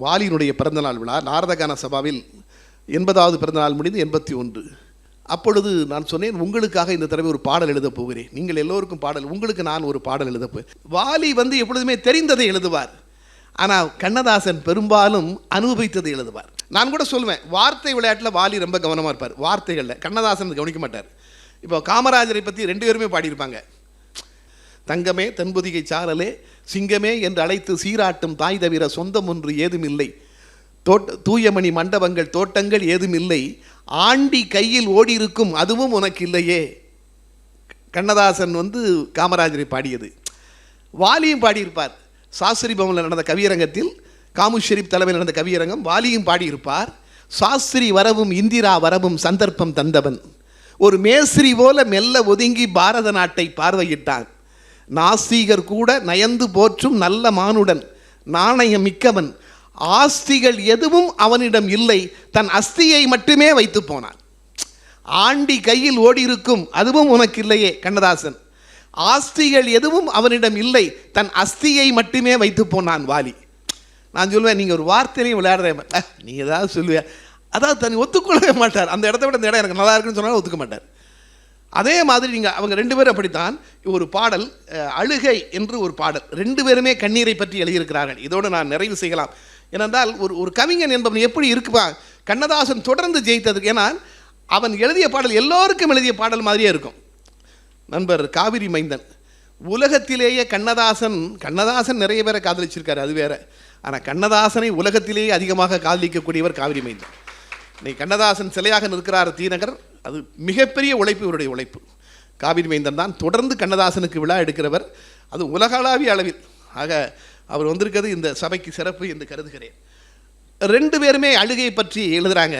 வாலியினுடைய பிறந்தநாள் விழா நாரதகான சபாவில் எண்பதாவது பிறந்தநாள் முடிந்து எண்பத்தி ஒன்று. அப்பொழுது நான் சொன்னேன் உங்களுக்காக இந்த தடவை ஒரு பாடல் எழுதப் போகிறேன். நீங்கள் எல்லோருக்கும் பாடல் உங்களுக்கு நான் ஒரு பாடல் எழுதப் போகிறேன். வாலி வந்து எப்பொழுதுமே தெரிந்ததை எழுதுவார். ஆனால் கண்ணதாசன் பெரும்பாலும் அனுபவித்ததை எழுதுவார். நான் கூட சொல்லுவேன் வார்த்தை விளையாட்டில் வாலி ரொம்ப கவனமாக இருப்பார். வார்த்தைகளில் கண்ணதாசன் கவனிக்க மாட்டார். இப்போ காமராஜரை பற்றி ரெண்டு பேருமே பாடியிருப்பாங்க. தங்கமே தென்புதிகை சாரலே சிங்கமே என்று அழைத்து சீராட்டும் தாய் தவிர சொந்தம் ஒன்று ஏதுமில்லை. தோட்ட தூயமணி மண்டபங்கள் தோட்டங்கள் ஏதுமில்லை. ஆண்டி கையில் ஓடியிருக்கும் அதுவும் உனக்கு இல்லையே கண்ணதாசன் வந்து காமராஜரை பாடியது. வாலியும் பாடியிருப்பார். சாஸ்திரி பவனில் நடந்த கவியரங்கத்தில் காமு ஷெரீப் தலைமையில் நடந்த கவியரங்கம் வாலியும் பாடியிருப்பார். சாஸ்திரி வரவும் இந்திரா வரவும் சந்தர்ப்பம் தந்தவன். ஒரு மேஸ்திரி போல மெல்ல ஒதுங்கி பாரத நாட்டை பார்வையிட்டான். நாஸ்திகர் கூட நயந்து போற்றும் நல்ல மானுடன் நாணயம் மிக்கவன். ஆஸ்திகள் எதுவும் அவனிடம் இல்லை தன் அஸ்தியை மட்டுமே வைத்து போனான். ஆண்டி கையில் ஓடியிருக்கும் அதுவும் உனக்கு இல்லையே கண்ணதாசன். ஆஸ்திகள் எதுவும் அவனிடம் இல்லை தன் அஸ்தியை மட்டுமே வைத்து போனான் வாலி. நான் சொல்லுவேன் நீங்கள் ஒரு வார்த்தையிலையும் விளையாடுறேன். நீ ஏதாவது சொல்லுவேன் அதாவது தன்னை ஒத்துக்கொள்ளவே மாட்டார். அந்த இடத்த விட இந்த இடம் எனக்கு நல்லா இருக்குன்னு சொன்னாலும் ஒத்துக்க மாட்டார். அதே மாதிரி நீங்கள் அவங்க ரெண்டு பேரும் அப்படித்தான் ஒரு பாடல் அழுகை என்று ஒரு பாடல். ரெண்டு பேருமே கண்ணீரை பற்றி எழுதியிருக்கிறார்கள். இதோடு நான் நிறைவு செய்யலாம். ஏனென்றால் ஒரு ஒரு கவிஞன் என்பவன் எப்படி இருக்குப்பா? கண்ணதாசன் தொடர்ந்து ஜெயித்ததுக்கு ஏன்னா அவன் எழுதிய பாடல் எல்லோருக்கும் எழுதிய பாடல் மாதிரியே இருக்கும். நண்பர் காவிரி மைந்தன். உலகத்திலேயே கண்ணதாசன் கண்ணதாசன் நிறைய பேரை காதலிச்சிருக்காரு அது வேற. ஆனால் கண்ணதாசனை உலகத்திலேயே அதிகமாக காதலிக்கக்கூடியவர் காவிரி மைந்தன். இன்னைக்கு கண்ணதாசன் சிலையாக நிற்கிறார் தீநகர் அது மிகப்பெரிய உழைப்பு இவருடைய உழைப்பு. காவிரி மைந்தன் தான் தொடர்ந்து கண்ணதாசனுக்கு விழா எடுக்கிறவர். அது உலகளாவிய அளவில். ஆக அவர் வந்திருக்கிறது இந்த சபைக்கு சிறப்பு என்று கருதுகிறேன். ரெண்டு பேருமே அழுகை பற்றி எழுதுகிறாங்க